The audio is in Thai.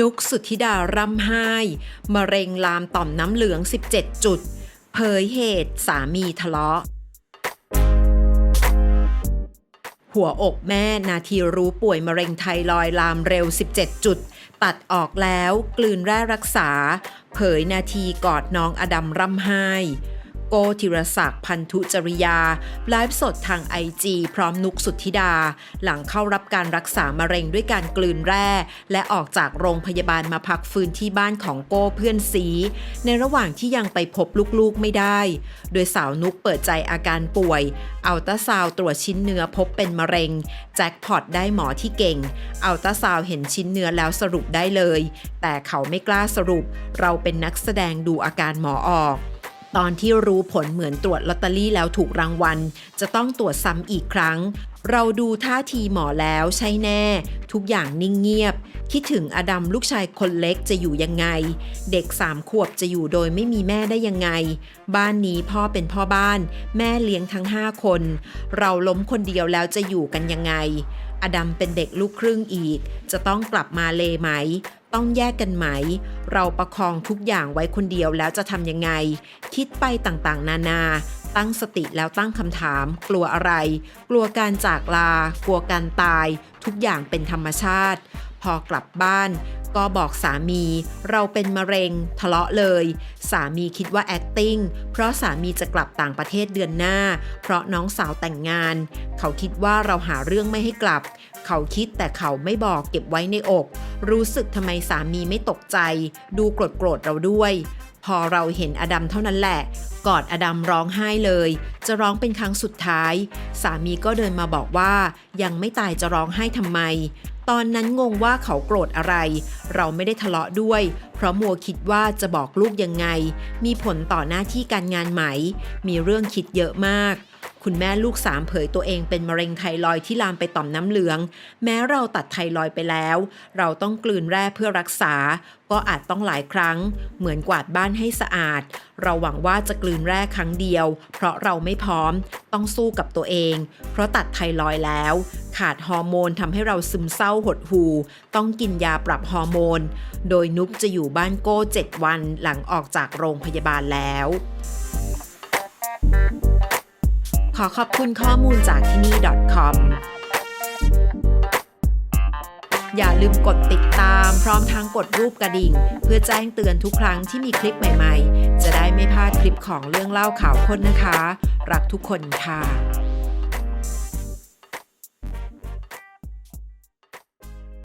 นุกสุธิดาร่ำไห้มะเร็งลามต่อมน้ำเหลือง 17 จุด เผยเหตุสามีทะเลาะ หัวอกแม่นาทีรู้ป่วยมะเร็งไทรอยลามเร็ว 17 จุด ตัดออกแล้วกลืนแร่รักษา เผยนาทีกอดน้องอดัมร่ำไห้ โกธิรศักดิ์พันธุจริยา ไลฟ์สดทางไอจีพร้อมนุกสุทธิดา หลังเข้ารับการรักษามะเร็งด้วยการกลืนแร่ และออกจากโรงพยาบาลมาพักฟื้นที่บ้านของโก้เพื่อนซีในระหว่างที่ยังไปพบลูกๆไม่ได้ โดยสาวนุกเปิดใจอาการป่วยอัลตราซาวตรวจชิ้นเนื้อพบเป็นมะเร็ง แจ็คพอตได้หมอที่เก่งอัลตราซาวเห็นชิ้นเนื้อแล้วสรุปได้เลย แต่เขาไม่กล้าสรุป เราเป็นนักแสดงดูอาการหมอออก ตอนที่รู้ผลเหมือนตรวจลอตเตอรี่แล้วถูกรางวัล จะต้องตรวจซ้ำอีกครั้ง เราดูท่าทีหมอแล้วใช่แน่ ทุกอย่างนิ่งเงียบ คิดถึงอดัมลูกชายคนเล็กจะอยู่ยังไง เด็กสามขวบจะอยู่โดยไม่มีแม่ได้ยังไง บ้านนี้พ่อเป็นพ่อบ้าน แม่เลี้ยงทั้งห้าคน เราล้มคนเดียวแล้วจะอยู่กันยังไง อดัมเป็นเด็กลูกครึ่งอีก จะต้องกลับมาเลไหม ต้องแยกกันไหม เราประคองทุกอย่างไว้คนเดียวแล้วจะทำยังไง คิดไปต่างๆ นานา ตั้งสติแล้วตั้งคำถาม กลัวอะไร กลัวการจากลา กลัวการตาย ทุกอย่างเป็นธรรมชาติ พอกลับบ้าน ก็บอกสามีเราเป็นมะเร็งทะเลาะเลย สามีคิดว่า acting เพราะสามีจะกลับต่างประเทศเดือนหน้า เพราะน้องสาวแต่งงาน เขาคิดว่าเราหาเรื่องไม่ให้กลับ เขาคิดแต่เขาไม่บอกเก็บไว้ในอก รู้สึกทำไมสามีไม่ตกใจ ดูโกรธโกรธๆเราด้วย พอเราเห็นอดัมเท่านั้นแหละ กอดอดัมร้องไห้เลย จะร้องเป็นครั้งสุดท้าย สามีก็เดินมาบอกว่า ยังไม่ตายจะร้องไห้ทำไม ตอนนั้นงงว่าเขาโกรธอะไร เราไม่ได้ทะเลาะด้วย เพราะมัวคิดว่าจะบอกลูกยังไง มีผลต่อหน้าที่การงานไหม มีเรื่องคิดเยอะมาก คุณแม่ลูกสามเผยตัวเองเป็นมะเร็งไทรอยที่ลามไปต่อมน้ำเหลือง แม้เราตัดไทรอยไปแล้ว เราต้องกลืนแร่เพื่อรักษา ก็อาจต้องหลายครั้ง เหมือนกวาดบ้านให้สะอาด เราหวังว่าจะกลืนแร่ครั้งเดียว เพราะเราไม่พร้อม ต้องสู้กับตัวเอง เพราะตัดไทรอยแล้ว ขาดฮอร์โมนทำให้เราซึมเศร้าหดหูต้องกินยาปรับฮอร์โมน โดยนุกจะอยู่บ้านโก้ 7 วันหลังออกจากโรงพยาบาลแล้ว ขอขอบคุณข้อมูลจากที่นี่ .com อย่าลืมกดติดตามพร้อมทั้งกดรูปกระดิ่ง เพื่อแจ้งเตือนทุกครั้งที่มีคลิปใหม่ๆ จะได้ไม่พลาดคลิปของเรื่องเล่าข่าวคนนะคะ รักทุกคนค่ะ